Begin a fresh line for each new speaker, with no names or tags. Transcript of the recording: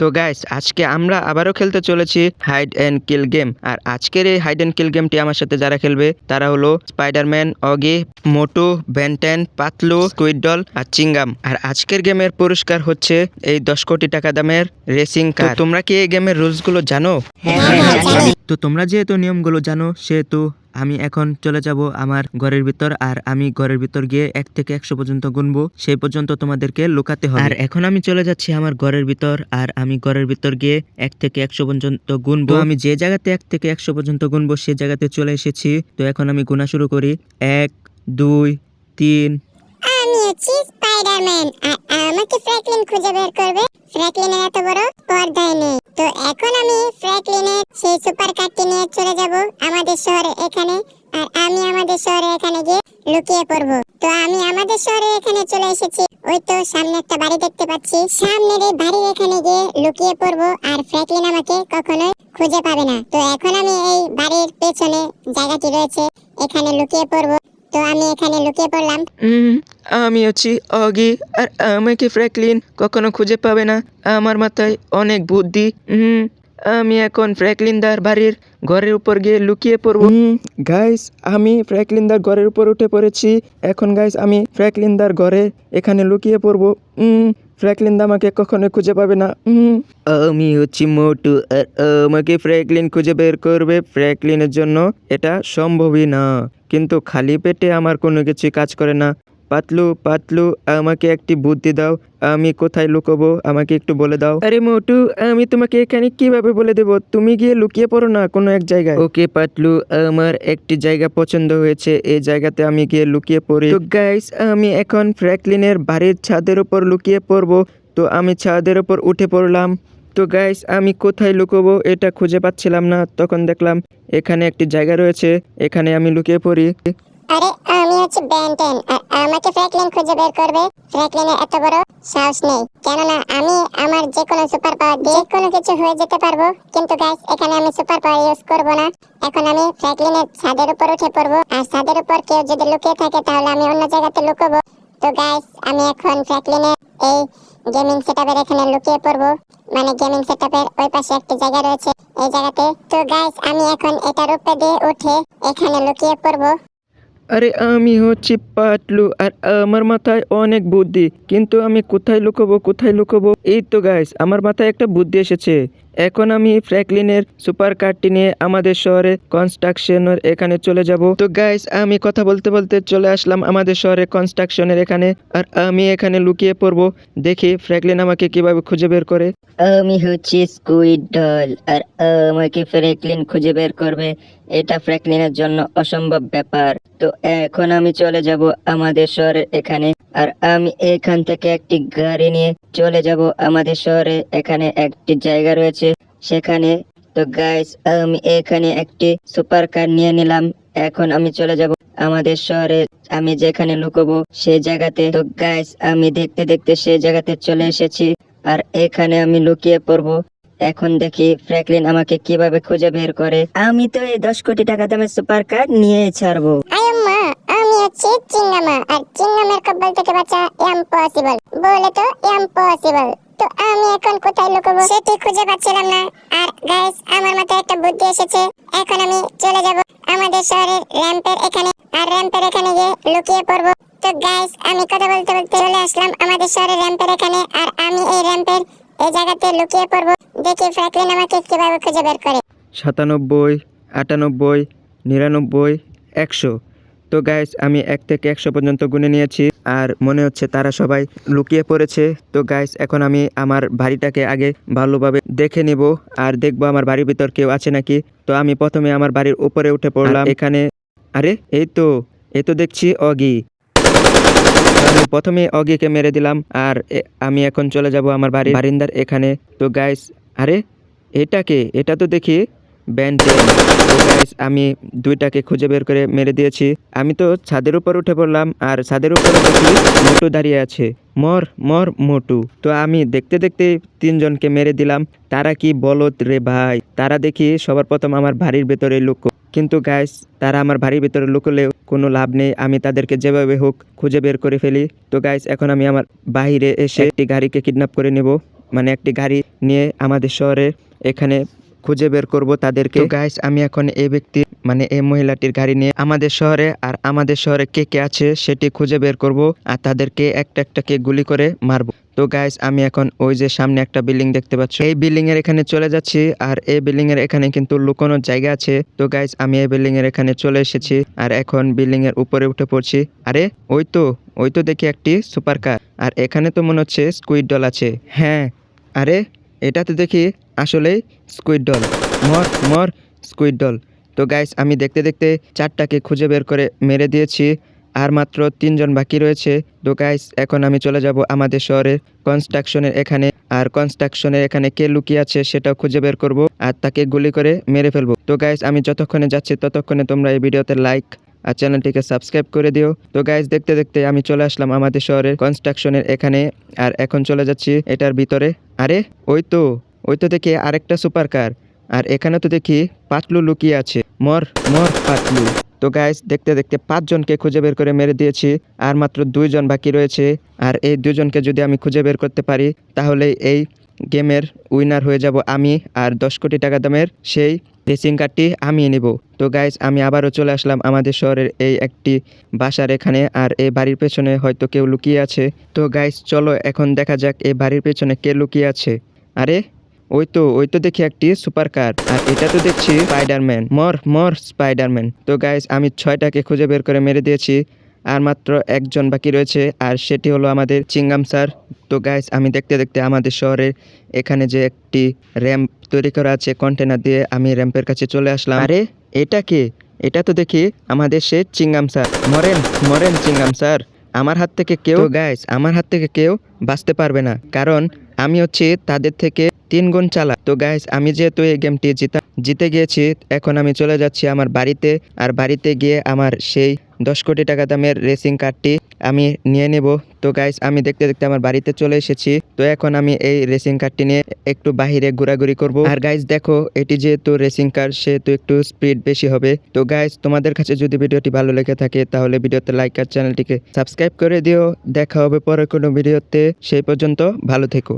তো গাইস আজকে আমরা আবারও খেলতে চলেছি হাইড অ্যান্ড কিল গেম আর আজকের এই হাইড অ্যান্ড কিল গেমটি আমার সাথে যারা খেলবে, তারা হলো Spiderman Oggy Motu Ben Ten Patlu কুইডল আর চিঙ্গাম আর আজকের গেমের পুরস্কার হচ্ছে এই দশ কোটি টাকা দামের রেসিং কার তোমরা কি এই গেমের রুলসগুলো জানো। তো তোমরা যেহেতু নিয়মগুলো জানো সেহেতু আমি এখন চলে যাব আমার ঘরের ভিতর আর আমি ঘরের ভিতর গিয়ে এক থেকে একশো পর্যন্ত গুনবো সেই পর্যন্ত তোমাদেরকে লুকাতে হবে। আর এখন আমি চলে যাচ্ছি আমার ঘরের ভিতর আর আমি ঘরের ভিতর গিয়ে এক থেকে একশো পর্যন্ত গুনবো। আমি যে জায়গাতে এক থেকে একশো পর্যন্ত গুনবো সে জায়গাতে চলে এসেছি। তো এখন আমি গুনা শুরু করি। এক দুই তিন।
আমি হচ্ছি স্পাইডারম্যান আর আমাকে ফ্র্যাঙ্কলিন খুঁজে বের করবে। ফ্র্যাঙ্কলিনের এত বড় পর্দায় নেই। তো এখন আমি ফ্র্যাঙ্কলিনের সেই সুপার কারটি নিয়ে চলে যাব আমাদের শহরে এখানে। আর আমি আমাদের শহরে এখানে গিয়ে লুকিয়ে পড়ব। তো আমি আমাদের শহরে এখানে চলে এসেছি। ওই তো সামনে একটা বাড়ি দেখতে পাচ্ছি। সামনের এই বাড়ির এখানে গিয়ে লুকিয়ে পড়ব আর ফ্র্যাঙ্কলিন আমাকে কখনোই খুঁজে পাবে না। তো এখন আমি এই বাড়ির পেছনে জায়গাটি রয়েছে। এখানে লুকিয়ে পড়ব। তো আমি এখানে লুকিয়ে পড়লাম।
আমি হচ্ছি অগি আর আমাকে ফ্র্যাঙ্কলিন কখনো খুঁজে পাবে না। আমার মাথায় অনেক বুদ্ধি। হুম আমি এখন ফ্র্যাঙ্কলিনদার বাড়ির ঘরের উপর গিয়ে লুকিয়ে পড়ব। গাইস আমি ফ্র্যাঙ্কলিনদার ঘরের উপর উঠে পড়েছি। এখন গাইস আমি ফ্র্যাঙ্কলিনদার ঘরে এখানে লুকিয়ে পড়ব। ফ্র্যাঙ্কলিনদা আমাকে কখনো খুঁজে পাবে না। উম, আমি হচ্ছি মোটু আর আমাকে ফ্র্যাঙ্কলিন খুঁজে বের করবে ফ্র্যাঙ্কলিনের জন্য। এটা সম্ভবই না। কিন্তু খালি পেটে আমার কোনো কিছু কাজ করে না। পাতলু পাতলু আমাকে একটি বুদ্ধি দাও আমি কোথায় লুকোবো আমাকে একটু বলে দাও। আরে মোটু আমি তোমাকে এখানে কীভাবে বলে দেব? তুমি গিয়ে লুকিয়ে পড়ো না কোনো এক জায়গায়। ওকে পাতলু আমার একটি জায়গা পছন্দ হয়েছে এই জায়গাতে আমি গিয়ে লুকিয়ে পড়ি। তো গাইস আমি এখন ফ্র্যাঙ্কলিনের বাড়ির ছাদের উপর লুকিয়ে পড়ব তো আমি ছাদের উপর উঠে পড়লাম। তো গাইস আমি কোথায় লুকোবো এটা খুঁজে পাচ্ছিলাম না তখন দেখলাম এখানে একটি জায়গা রয়েছে এখানে আমি লুকিয়ে পড়ি।
আরে, আমি হচ্ছে বেন্টেন আর আমাকে ফ্র্যাঙ্কলিন খুঁজে বের করবে। ফ্র্যাঙ্কলিনের এত বড় সাহস নেই। কেননা আমি আমার যে কোনো সুপার পাওয়ার দিয়ে কোনো কিছু হয়ে যেতে পারব। কিন্তু গাইস এখানে আমি সুপার পাওয়ার ইউজ করব না। এখন আমি ফ্র্যাঙ্কলিনের ছাদের উপর উঠে পড়ব। আর ছাদের উপর কেউ যদি লুকিয়ে থাকে, তাহলে আমি অন্য জায়গাতে লুকোবো। তো গাইস আমি এখন ফ্র্যাঙ্কলিনের এই গেমিং সেটআপের এখানে লুকিয়ে পড়ব। মানে গেমিং সেটআপের ওই পাশে একটা জায়গা রয়েছে এই জায়গাতে। তো গাইস আমি এখন এটার উপরে দিয়ে উঠে এখানে লুকিয়ে পড়ব।
আরে আমি হচ্ছি পাটলু আর আমার মাথায় অনেক বুদ্ধি। কিন্তু আমি কোথায় লুকোবো কোথায় লুকোবো? এই তো গাইস আমার মাথায় একটা বুদ্ধি এসেছে। এখন আমি ফ্র্যাঙ্কলিনের সুপার কারটি নিয়ে আমাদের শহরে কনস্ট্রাকশনের এখানে চলে যাব। তো গাইস আমি কথা বলতে বলতে চলে আসলাম আমাদের শহরে কনস্ট্রাকশনের এখানে, আর আমি এখানে লুকিয়ে পড়ব। দেখি ফ্র্যাঙ্কলিন আমাকে কীভাবে খুঁজে বের করে।
আমি হচ্ছি স্কুইড ডল, আর আমাকে ফ্র্যাঙ্কলিন খুঁজে বের করবে। এটা ফ্র্যাঙ্কলিনের জন্য অসম্ভব ব্যাপার। তো এখন আমি চলে যাব আমাদের শহরের এখানে, আর আমি এখান থেকে একটি গাড়ি নিয়ে চলে যাব আমাদের শহরে। এখানে একটি জায়গা রয়েছে সেখানে তো গাইস আমি এখানে একটি সুপার কার নিয়ে নিলাম। এখন আমি চলে যাব আমাদের শহরে। আমি যেখানে লুকোবো সেই জায়গাতে। তো গাইস আমি দেখতে দেখতে সেই জায়গাতে চলে এসেছি। আর এখানে আমি লুকিয়ে পড়ব। এখন দেখি ফ্র্যাঙ্কলিন আমাকে কীভাবে খুঁজে বের করে। আমি তো এই দশ কোটি টাকা দামের সুপার কার নিয়ে ছাড়বো
আয়ম্মা আমি হচ্ছি চিঙ্গামা আর চিঙ্গামের কব্বল থেকে বাঁচা ইম্পসিবল বলে তো ইম্পসিবল তো আমি এখন কোথায় লুকাবো? সেটি খুঁজে পাচ্ছিলাম না। আর গাইস আমার মাথায় একটা বুদ্ধি এসেছে। এখন আমি চলে যাব আমাদের শহরের র্যাম্পের এখানে। আর র্যাম্পের এখানে গিয়ে লুকিয়ে পড়ব। তো গাইস আমি কথা বলতে বলতে চলে আসলাম আমাদের শহরের র্যাম্পের এখানে। আর আমি এই র্যাম্পের এই জায়গাতে লুকিয়ে পড়ব। দেখি ফ্র্যাঙ্কলিন আমাকে কীভাবে খুঁজে বের করে।
সাতানব্বই, আটানব্বই, নিরানব্বই, একশো। তো গাইস আমি এক থেকে একশো পর্যন্ত গুনে নিয়েছি আর মনে হচ্ছে তারা সবাই লুকিয়ে পড়েছে। তো গাইস এখন আমি আমার বাড়িটাকে আগে ভালোভাবে দেখে নিব আর দেখব আমার বাড়ির ভিতর কেউ আছে নাকি। তো আমি প্রথমে আমার বাড়ির উপরে উঠে পড়লাম। এখানে আরে এই তো এই তো দেখছি অগি। আমি প্রথমে অগিকে মেরে দিলাম আর আমি এখন চলে যাব আমার বাড়ির বারিন্দার এখানে। তো গাইস আরে এটাকে এটা তো দেখি। ব্যান্টেন তো গাইস আমি দুইটাকে খুঁজে বের করে মেরে দিয়েছি। আমি তো ছাদের উপর উঠে পড়লাম আর ছাদের উপরে মোটু দাঁড়িয়ে আছে। মর মর মোটু। তো আমি দেখতে দেখতে তিনজনকে মেরে দিলাম। তারা কি বলত রে ভাই? তারা দেখি সবার প্রথম আমার বাড়ির ভেতরে লুকো। কিন্তু গাইস তারা আমার বাড়ির ভিতরে লুকলেও কোনো লাভ নেই। আমি তাদেরকে যেভাবে হোক খুঁজে বের করে ফেলি। তো গাইস এখন আমি আমার বাইরে এসে একটি গাড়িকে কিডন্যাপ করে নেব। মানে একটি গাড়ি নিয়ে আমাদের শহরে এখানে খুঁজে বের করব তাদেরকে। গাইস আমি এখন এই ব্যক্তি মানে এই মহিলাটির গাড়ি নিয়ে আমাদের শহরে আর আমাদের শহরে কে কে আছে সেটি খুঁজে বের করব আর তাদেরকে একটা একটাকে গুলি করে মারবো। তো গাইস আমি এখন ওই যে সামনে একটা বিল্ডিং দেখতে পাচ্ছি। এই বিল্ডিং এর এখানে চলে যাচ্ছি আর এই বিল্ডিং এর এখানে কিন্তু লুকোনোর জায়গা আছে। তো গাইস আমি এই বিল্ডিং এর এখানে চলে এসেছি আর এখন বিল্ডিং এর উপরে উঠে পড়ছি। আরে, ওই তো ওই তো দেখি একটি সুপার কার। আর এখানে তো মনে হচ্ছে স্কুইড ডল আছে। হ্যাঁ আরে এটাতে দেখি আসলেই স্কুইড ডল মর মর স্কুইড ডল তো গাইস আমি দেখতে দেখতে চারটাকে খুঁজে বের করে মেরে দিয়েছি, আর মাত্র তিনজন বাকি রয়েছে। তো গাইস এখন আমি চলে যাব আমাদের শহরের কনস্ট্রাকশনের এখানে, আর কনস্ট্রাকশনের এখানে কে লুকিয়ে আছে সেটাও খুঁজে বের করব, আর তাকে গুলি করে মেরে ফেলব। তো গাইস আমি যতক্ষণে যাচ্ছি ততক্ষণে তোমরা এই ভিডিওতে লাইক আর চ্যানেলটিকে সাবস্ক্রাইব করে দিও। তো গাইজ দেখতে দেখতে আমি চলে আসলাম আমাদের শহরের কনস্ট্রাকশনের এখানে। আর এখন চলে যাচ্ছি এটার ভিতরে। আরে, ওই তো ওই তো দেখি আরেকটা সুপার কার আর এখানে তো দেখি পাতলু লুকিয়ে আছে। মর মর পাতলু। তো গাইস দেখতে দেখতে পাঁচজনকে খুঁজে বের করে মেরে দিয়েছি। আর মাত্র দুইজন বাকি রয়েছে। আর এই দুজনকে যদি আমি খুঁজে বের করতে পারি, তাহলে এই গেমের উইনার হয়ে যাব আমি। আর দশ কোটি টাকা দামের সেই রেসিং কারটি আমি নেব। তো গাইজ আমি আবারও চলে আসলাম আমাদের শহরের এই একটি বাসার এখানে আর এই বাড়ির পেছনে হয়তো কেউ লুকিয়ে আছে। তো গাইজ চলো এখন দেখা যাক এই বাড়ির পেছনে কে লুকিয়ে আছে। আরে, ওই তো ওই তো দেখি একটি সুপার কার আর এটা তো দেখছি স্পাইডারম্যান মর মর স্পাইডারম্যান তো গাইজ আমি ছয়টাকে খুঁজে বের করে মেরে দিয়েছি। আর মাত্র একজন বাকি রয়েছে, আর সেটি হলো আমাদের চিঙ্গাম স্যার। তো গাইস আমি দেখতে দেখতে আমাদের শহরের এখানে যে একটি র্যাম্প তৈরি করা আছে কন্টেনার দিয়ে, আমি র্যাম্পের কাছে চলে আসলাম। আরে, এটা কে? এটা তো দেখি আমাদের সে চিঙ্গাম স্যার। মরেন মরেন চিঙ্গাম স্যার। আমার হাত থেকে কেউ গাইস আমার হাত থেকে কেউ বাঁচতে পারবে না। কারণ আমি হচ্ছে তাদের থেকে তিন গুণ চালাক। তো গাইস আমি যেহেতু এই গেমটি জিতা জিতে গিয়েছি, এখন আমি চলে যাচ্ছি আমার বাড়িতে। আর বাড়িতে গিয়ে আমার সেই দশ কোটি টাকা দামের রেসিং কারটি আমি নিয়ে নেব। তো গাইস আমি দেখতে দেখতে আমার বাড়িতে চলে এসেছি। তো এখন আমি এই রেসিং কারটি নিয়ে একটু বাহিরে ঘোরাঘুরি করব। আর গাইস দেখো, এটি যেহেতু রেসিং কার সেহেতু একটু স্পিড বেশি হবে। তো গাইস তোমাদের কাছে যদি ভিডিওটি ভালো লেগে থাকে, তাহলে ভিডিওতে লাইক আর চ্যানেলটিকে সাবস্ক্রাইব করে দিও। দেখা হবে পরে কোনো ভিডিওতে। সেই পর্যন্ত ভালো থেকো।